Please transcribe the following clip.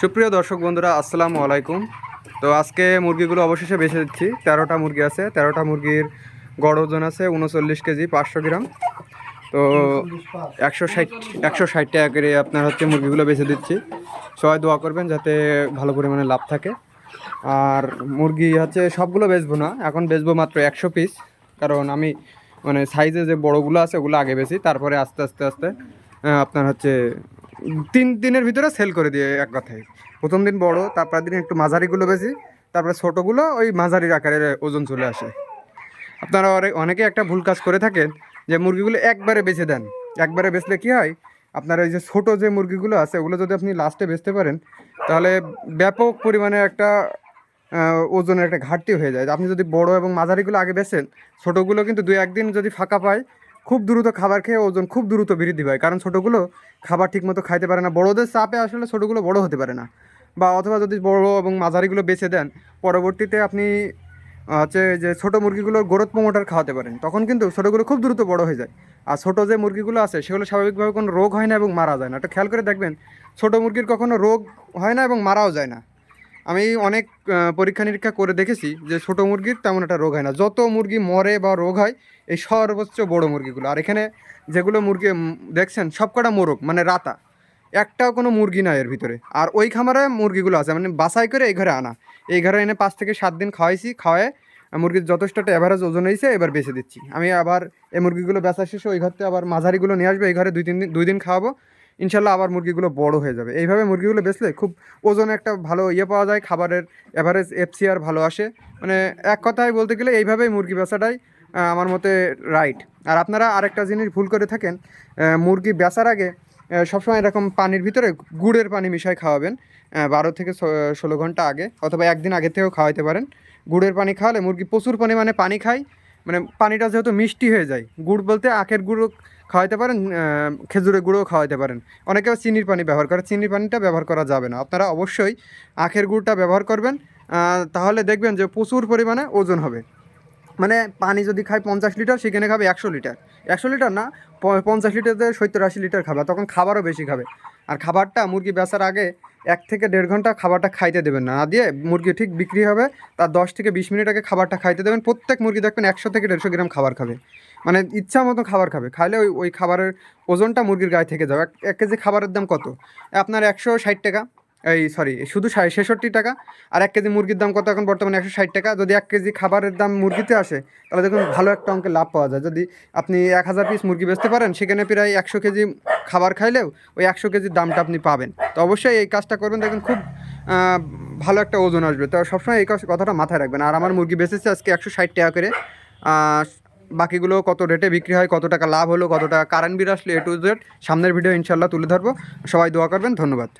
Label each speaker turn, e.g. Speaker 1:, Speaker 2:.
Speaker 1: সুপ্রিয় দর্শক বন্ধুরা, আসসালামু আলাইকুম। তো আজকে মুরগিগুলো অবশেষে বেছে দিচ্ছি। তেরোটা মুরগি আছে। তেরোটা মুরগির গড় ওজন আছে উনচল্লিশ কেজি, পাঁচশো গ্রাম। তো একশো ষাট একশো ষাট টাকা করে আপনার হচ্ছে মুরগিগুলো বেছে দিচ্ছি। সবাই দোয়া করবেন যাতে ভালো পরিমাণে লাভ থাকে। আর মুরগি হচ্ছে সবগুলো বেচবো না। এখন বেচবো মাত্র একশো পিস কারণ আমি মানে সাইজে যে বড়গুলো আছে, ওগুলো আগে বেশি তারপরে আস্তে আস্তে আস্তে আপনার হচ্ছে তিন দিনের ভিতরে সেল করে দিয়ে এক কথায়। প্রথম দিন বড় তারপর দিন একটু মাঝারিগুলো বেশি, তারপরে ছোটোগুলো ওই মাঝারির আকারের ওজন চলে আসে। আপনারা অনেকে একটা ভুল কাজ করে থাকেন যে মুরগিগুলো একবারে বেছে দেন। একবারে বেচলে কি হয়? আপনার ওই যে ছোটো যে মুরগিগুলো আছে, ওগুলো যদি আপনি লাস্টে বেচতে পারেন, তাহলে ব্যাপক পরিমাণে একটা ওজনের একটা ঘাটতি হয়ে যায়। আপনি যদি বড় এবং মাঝারিগুলো আগে বেচেন, ছোটোগুলো কিন্তু দুই একদিন যদি ফাঁকা পায় খুব দ্রুত খাবার খেয়ে ওজন খুব দ্রুত বৃদ্ধি পায়। কারণ ছোটোগুলো খাবার ঠিকমতো খাইতে পারে না। বড়োদের চাপে আসলে ছোটোগুলো বড় হতে পারে না। বা অথবা যদি বড় এবং মাঝারিগুলো বেছে দেন, পরবর্তীতে আপনি হচ্ছে যে ছোটো মুরগিগুলোর গ্রোথ প্রমোটার খাওয়াতে পারেন, তখন কিন্তু ছোটোগুলো খুব দ্রুত বড় হয়ে যায়। আর ছোটো যে মুরগিগুলো আছে, সেগুলো স্বাভাবিকভাবে কোনো রোগ হয় না এবং মারা যায় না। একটা খেয়াল করে দেখবেন, ছোটো মুরগির কখনো রোগ হয় না এবং মারাও যায় না। আমি অনেক পরীক্ষা নিরীক্ষা করে দেখেছি যে ছোটো মুরগির তেমন একটা রোগ হয় না। যত মুরগি মরে বা রোগ হয়, এই সর্বোচ্চ বড় মুরগিগুলো। আর এখানে যেগুলো মুরগি দেখছেন, সবকটা মোরগ মানে রাতা। একটাও কোনো মুরগি নাই এর ভিতরে। আর ওই খামারে মুরগিগুলো আছে মানে বাছাই করে এই ঘরে আনা। এই ঘরে এনে পাঁচ থেকে সাত দিন খাওয়াইছি, খাওয়ায় মুরগির যথেষ্ট একটা অ্যাভারেজ ওজন হয়েছে এবার বেছে দিচ্ছি। আমি আবার এই মুরগিগুলো বেচা শেষে ওই ঘর থেকে আবার মাঝারিগুলো নিয়ে আসবে, এই ঘরে দুই তিন দিন, দুই দিন খাওয়াবো। ইনশাল্লাহ আবার মুরগিগুলো বড় হয়ে যাবে। এইভাবে মুরগিগুলো বেচলে খুব ওজনে একটা ভালো ইয়ে পাওয়া যায়, খাবারের অ্যাভারেজ এফসিআর ভালো আসে। মানে এক কথায় বলতে গেলে এইভাবেই মুরগি বেচাটাই আমার মতে রাইট আর আপনারা আরেকটা জিনিস ভুল করে থাকেন মুরগি বেচার আগে সবসময় এরকম পানির ভিতরে গুড়ের পানি মিশাই খাওয়াবেন বারো থেকে ষোলো ঘণ্টা আগে অথবা একদিন আগে থেকেও খাওয়াইতে পারেন। গুড়ের পানি খাওয়ালে মুরগি প্রচুর পরিমাণে পানি খায় মানে পানিটা যেহেতু মিষ্টি হয়ে যায়, গুড় বলতে আখের গুঁড়ো খাওয়াইতে পারেন খেজুরের গুঁড়োও খাওয়াইতে পারেন। অনেকে চিনির পানি ব্যবহার করে, চিনির পানিটা ব্যবহার করা যাবে না। আপনারা অবশ্যই আখের গুড়টা ব্যবহার করবেন তাহলে দেখবেন যে প্রচুর পরিমাণে ওজন হবে। মানে পানি যদি খায় পঞ্চাশ লিটার, সেখানে খাবে একশো লিটার। একশো লিটার না পঞ্চাশ লিটারতে সত্তর আশি লিটার খাবে, তখন খাবারও বেশি খাবে। আর খাবারটা মুরগি বেচার আগে এক থেকে দেড় ঘণ্টা খাবারটা খাইতে দেবেন না দিয়ে মুরগি ঠিক বিক্রি হবে, তার দশ থেকে বিশ মিনিট আগে খাবারটা খাইতে দেবেন। প্রত্যেক মুরগি দেখবেন একশো থেকে দেড়শো গ্রাম খাবার খাবে। মানে ইচ্ছা মতো খাবার খাবে। খাইলে ওই ওই খাবারের ওজনটা মুরগির গায়ে থেকে যাবে। এক- কেজি খাবারের দাম কত? আপনার একশো ষাট টাকা। এই সরি শুধু ষাট- ছেষট্টি টাকা। আর এক কেজি মুরগির দাম কত এখন বর্তমানে একশো ষাট টাকা? যদি এক কেজি খাবারের দাম মুরগিতে আসে, তাহলে দেখুন ভালো একটা অঙ্কের লাভ পাওয়া যায়। যদি আপনি এক হাজার পিস মুরগি বেচতে পারেন, সেখানে প্রায় একশো কেজি খাবার খাইলেও ওই একশো কেজির দামটা আপনি পাবেন। তো অবশ্যই এই কাজটা করবেন, দেখুন খুব ভালো একটা ওজন আসবে। তো সবসময় এই কথাটা মাথায় রাখবেন। আর আমার মুরগি বেচেছে আজকে একশো ষাট টাকা করে। বাকিগুলো কত রেটে বিক্রি হয়, কত টাকা লাভ হলো, কত টাকা কারেন্ট বিল আসলে এ টু জেড সামনের ভিডিও ইনশাল্লাহ তুলে ধরবো। সবাই দোয়া করবেন, ধন্যবাদ।